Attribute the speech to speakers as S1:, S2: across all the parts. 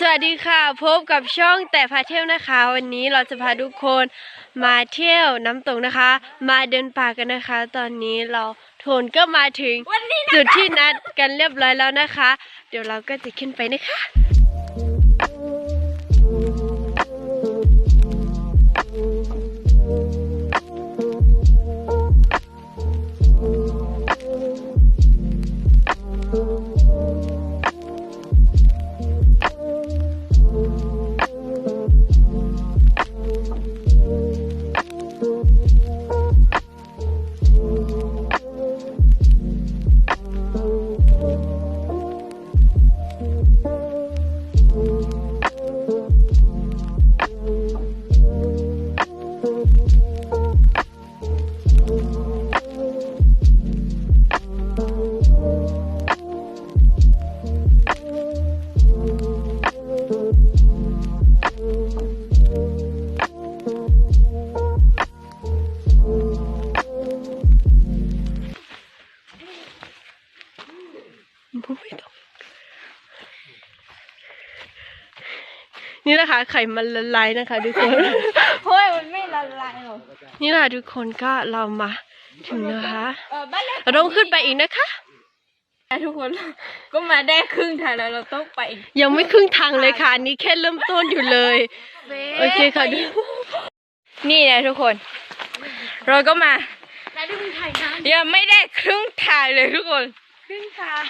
S1: สวัสดีค่ะ พบกับช่องแต่พาเที่ยวนะคะ วันนี้เราจะพาทุกคนมาเที่ยวน้ำตกนะคะ มาเดินป่ากันนะคะ ตอนนี้เราโทนก็มาถึงจุดที่นัดกันเรียบร้อยแล้วนะคะ เดี๋ยวเราก็จะขึ้นไปนะคะ นี่นะคะไข่มันละลายนะคะทุกคน
S2: เฮ้ยมันไม่ละลายหรอก
S1: นี่นะคะทุกคนก็เรามาถึงนะคะ
S2: เออบ้านเล็ก
S1: เราต้องขึ้นไปอีกนะคะ
S2: ทุกคนก็มาได้ครึ่งทางแล้วเราต้องไปอีก
S1: ยังไม่ครึ่งทางเลยค่ะอันนี่แค่เริ่มต้นอยู่เลย โอเคค่ะดู
S2: นี่นะทุกคน เราก็มา
S1: แล้วดูถ่ายน้
S2: ยังไม่ได้ครึ่งทางเลยทุกคนำ
S1: ครึ่งทาง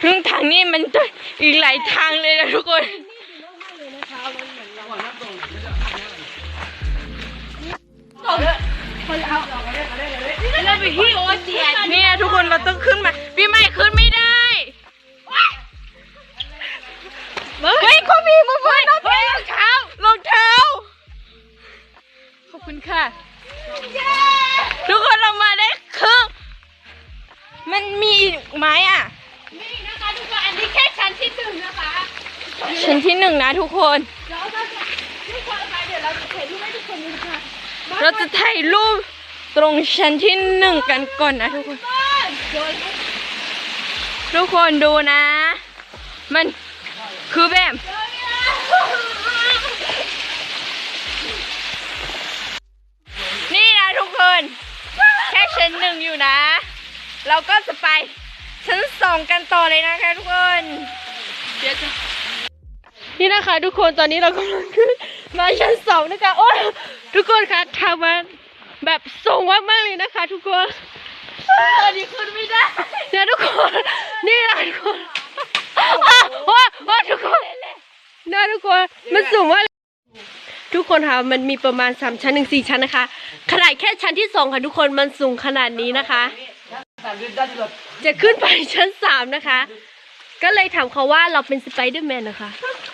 S2: ครึ่งทางนี่มันจะอีกหลายทางเลยนะทุกคน
S1: เราไปที่โอเจียน
S2: นี่นะทุกคนเราต้องขึ้นมา พี่ไม่ขึ้นไม่ได้เฮ้ยเขามีมือมือลรองเท้ารองเท้า ขอบคุณค่ะ ทุกคนเรามาได้ครึ่งมันมีไม้อะ
S1: นี่นะคะทุกคน อันนี้แค่ชั้นที่หนึ่งนะคะ
S2: ชั้นที่หนึ่งนะทุกคน
S1: เราจะถ่ายรูป
S2: ตรงชั้นที่หนึ่งกันก่อนนะทุกคน ทุกคนดูนะ มันคือแบบนี่นะทุกคน แค่ชั้นหนึ่งอยู่นะ เราก็จะไปชั้นสองกันต่อเลยนะคะทุกคนเดี๋ยวจะ
S1: นี่นะคะทุกคนตอนนี้เรากำลังขึ้นมาชั้นสองนะคะโอ้ยทุกคนคะทางมันแบบสูงมากๆเลยนะคะ ทุกคน
S2: ตอนนี้ขึ้นไม่ได้
S1: เนี่ยทุกคนนี่นะทุกคนอ้าวโอ้ยโอ้ยทุกคนนะทุกคนมันสูงมากเลยทุกคนค่ะมันมีประมาณสามชั้นหนึ่งสี่ชั้นนะคะขนาดแค่ชั้นที่สองค่ะทุกคนมันสูงขนาดนี้นะคะ จะขึ้นไปชั้นสามนะคะ ก็เลยถามเขาว่าเราเป็นสไปเดอร์แมนนะคะส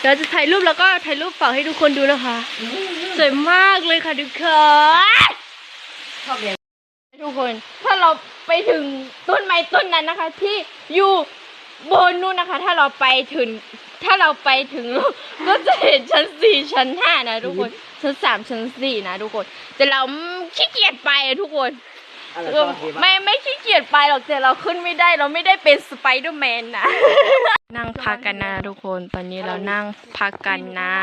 S1: เดี๋ยวจะถ่ายรูปแล้วก็ถ่ายรูปฝากให้ทุกคนดูนะคะ สวยมากเลยค่ะทุกคน
S2: ทุกคน ถ้าเราไปถึงต้นไม้ต้นนั้นนะคะ ที่อยู่บนนู้นนะคะ ถ้าเราไปถึง ถ้าเราไปถึงก็จะเห็นชั้นสี่ชั้นห้านะทุกคนชั้นสามชั้นสี่นะทุกคน แต่เราขี้เกียจไปอะทุกคนเออไม่ไม่ขี้เกียจไปหรอกแต่เราขึ้นไม่ได้เราไม่ได้เป็นสไปเดอร์แมนนะ นั่งพักกันนะทุกคนตอนนี้เรานั่งพักกันนะ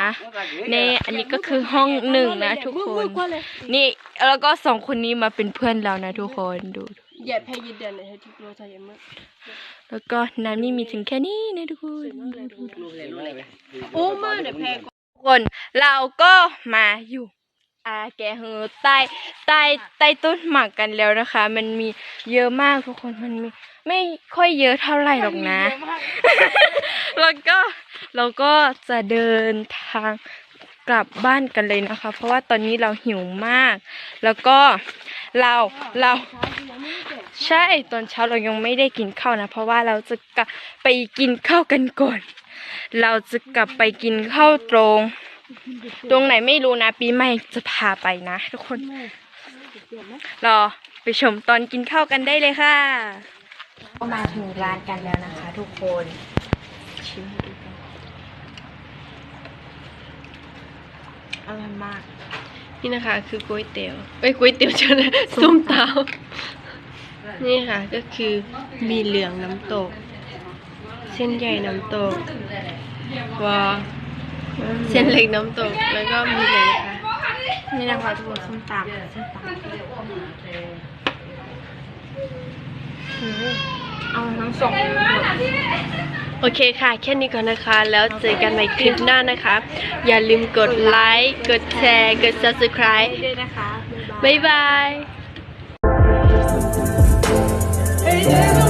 S2: นี่อันนี้ก็คือห้องหนึ่งนะ ทุกคน นี่แล้วก็สองคนนี้มาเป็นเพื่อนเรานะ ทุกคนดู
S1: อย่าแพ้ยืนเดินเลยให้ทุกคนใจเย็นมาก
S2: แล้วก็น้ำนี่มีถึงแค่นี้นะทุกคน
S1: โอ้มาเดี๋ยวแพ้ก่อน
S2: ทุกคนเราก็มาอยู่ อาแกเฮอใต้ใต้ใต้ต้นหมากกันแล้วนะคะ มันมีเยอะมากทุกคนมันมีไม่ค่อยเยอะเท่าไหร่หรอกนะ แล้วก็เราก็จะเดินทางกลับบ้านกันเลยนะคะ เพราะว่าตอนนี้เราหิวมาก แล้วก็เราเราใช่ตอนเช้าเรายังไม่ได้กินข้าวนะ เพราะว่าเราจะกลับไปกินข้าวกันก่อน เราจะกลับไปกินข้าวตรง ตรงไหนไม่รู้นะ ปีใหม่จะพาไปนะทุกคน รอไปชมตอนกินข้าวกันได้เลยค่ะ ก็มาถึงร้านกันแล้วนะคะ ทุกคนชิมให้ดูกันอร่อยมาก
S1: นี่นะคะ คือก๋วยเตี๋ยวเอ้ยก๋วยเตี๋ยวเจอเลยส้มตำนี่ค่ะ ก็คือมีเหลืองน้ำตก เส้นใหญ่น้ำตกว้า เส้นเล็กน้ำตกแล้วก็มีเลยค่ะ
S2: นี่นะคะทุกคนส้มตำส้มตำเอาน้ำส่ง
S1: โอเคค่ะ แค่นี้ก่อนนะคะ แล้วเจอกันในคลิปหน้านะคะ อย่าลืมกดไลค์กดแชร์กด subscribe
S2: ด้
S1: บ๊ายบาย